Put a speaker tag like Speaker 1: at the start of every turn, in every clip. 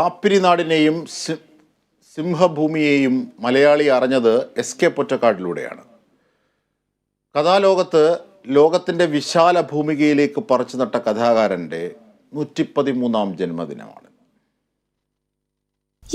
Speaker 1: കാപ്പിരി നാടിനെയും C- സിംഹഭൂമിയെയും Malayali അറിഞ്ഞത് S K പൊറ്റക്കാട്ടിലൂടെയാണ്. കഥാലോകത്ത് ലോകത്തിന്റെ വിശാല ഭൂമികയിലേക്ക് പറിച്ചു നട്ട കഥാകാരന്റെ നൂറ്റിപ്പതിമൂന്നാം ജന്മദിനമാണ്.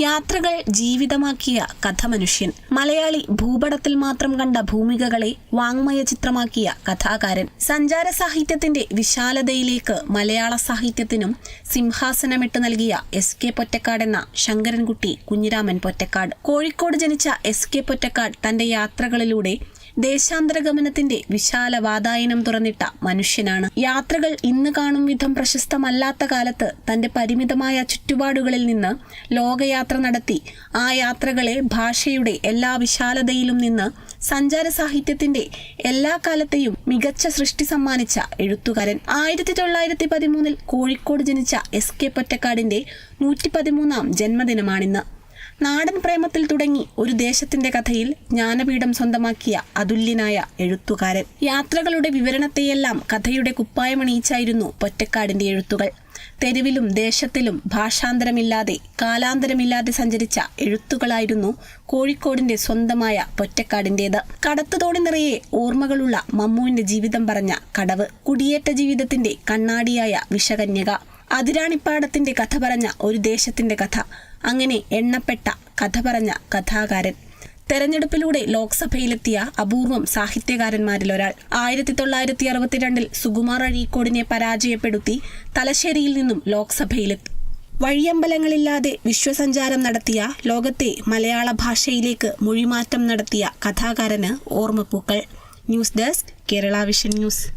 Speaker 2: യാത്രകൾ ജീവിതമാക്കിയ കഥമനുഷ്യൻ. മലയാളി ഭൂപടത്തിൽ മാത്രം കണ്ട ഭൂമികകളെ വാങ്മയ ചിത്രമാക്കിയ കഥാകാരൻ. സഞ്ചാര സാഹിത്യത്തിന്റെ വിശാലതയിലേക്ക് മലയാള സാഹിത്യത്തിനും സിംഹാസനമിട്ട് നൽകിയ എസ് കെ പൊറ്റക്കാട് എന്ന ശങ്കരൻകുട്ടി കുഞ്ഞിരാമൻ പൊറ്റക്കാട്. കോഴിക്കോട് ജനിച്ച എസ് കെ പൊറ്റക്കാട് തന്റെ യാത്രകളിലൂടെ ദേശാന്തര ഗമനത്തിന്റെ വിശാല വാതായനം തുറന്നിട്ട മനുഷ്യനാണ്. യാത്രകൾ ഇന്ന് കാണും വിധം പ്രശസ്തമല്ലാത്ത കാലത്ത് തന്റെ പരിമിതമായ ചുറ്റുപാടുകളിൽ നിന്ന് ലോകയാത്ര നടത്തി ആ യാത്രകളെ ഭാഷയുടെ എല്ലാ വിശാലതയിലും നിന്ന് സഞ്ചാര സാഹിത്യത്തിന്റെ എല്ലാ കാലത്തെയും മികച്ച സൃഷ്ടി സമ്മാനിച്ച എഴുത്തുകാരൻ. ആയിരത്തി തൊള്ളായിരത്തി പതിമൂന്നിൽ കോഴിക്കോട് ജനിച്ച എസ് കെ പൊറ്റക്കാടിന്റെ നൂറ്റി പതിമൂന്നാം ജന്മദിനമാണിന്ന്. നാടൻ പ്രേമത്തിൽ തുടങ്ങി ഒരു ദേശത്തിന്റെ കഥയിൽ ജ്ഞാനപീഠം സ്വന്തമാക്കിയ അതുല്യനായ എഴുത്തുകാരൻ. യാത്രകളുടെ വിവരണത്തെയെല്ലാം കഥയുടെ കുപ്പായമണിയിച്ചായിരുന്നു പൊറ്റക്കാടിന്റെ എഴുത്തുകൾ. തെരുവിലും ദേശത്തിലും ഭാഷാന്തരമില്ലാതെ കാലാന്തരമില്ലാതെ സഞ്ചരിച്ച എഴുത്തുകളായിരുന്നു കോഴിക്കോടിന്റെ സ്വന്തമായ പൊറ്റക്കാടിന്റേത്. കടത്തുതോണി നിറയെ ഓർമ്മകളുള്ള മമ്മുവിന്റെ ജീവിതം പറഞ്ഞ കടവ്. കുടിയേറ്റ ജീവിതത്തിന്റെ കണ്ണാടിയായ വിഷകന്യക. അതിരാണിപ്പാടത്തിന്റെ കഥ പറഞ്ഞ ഒരു ദേശത്തിന്റെ കഥ. അങ്ങനെ എണ്ണപ്പെട്ട കഥ പറഞ്ഞ കഥാകാരൻ. തെരഞ്ഞെടുപ്പിലൂടെ ലോക്സഭയിലെത്തിയ അപൂർവം സാഹിത്യകാരന്മാരിൽ ഒരാൾ. ആയിരത്തി തൊള്ളായിരത്തി അറുപത്തിരണ്ടിൽ സുകുമാർ അഴീക്കോടിനെ പരാജയപ്പെടുത്തി തലശ്ശേരിയിൽ നിന്നും ലോക്സഭയിലെത്തി. വഴിയമ്പലങ്ങളില്ലാതെ വിശ്വസഞ്ചാരം നടത്തിയ ലോകത്തെ മലയാള ഭാഷയിലേക്ക് മൊഴിമാറ്റം നടത്തിയ കഥാകാരന് ഓർമ്മപ്പൂക്കൾ. News desk Kerala Vision news.